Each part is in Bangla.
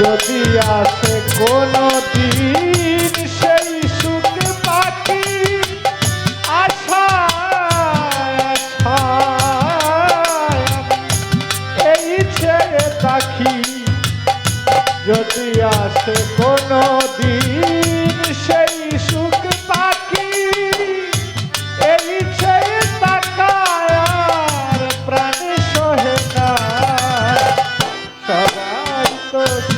যদি আসে কোনো দিন সেই সুখ পাখি আশা এই ছেড়ে পাখি যদি আসে কোনো দিন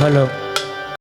হয় না হ্যালো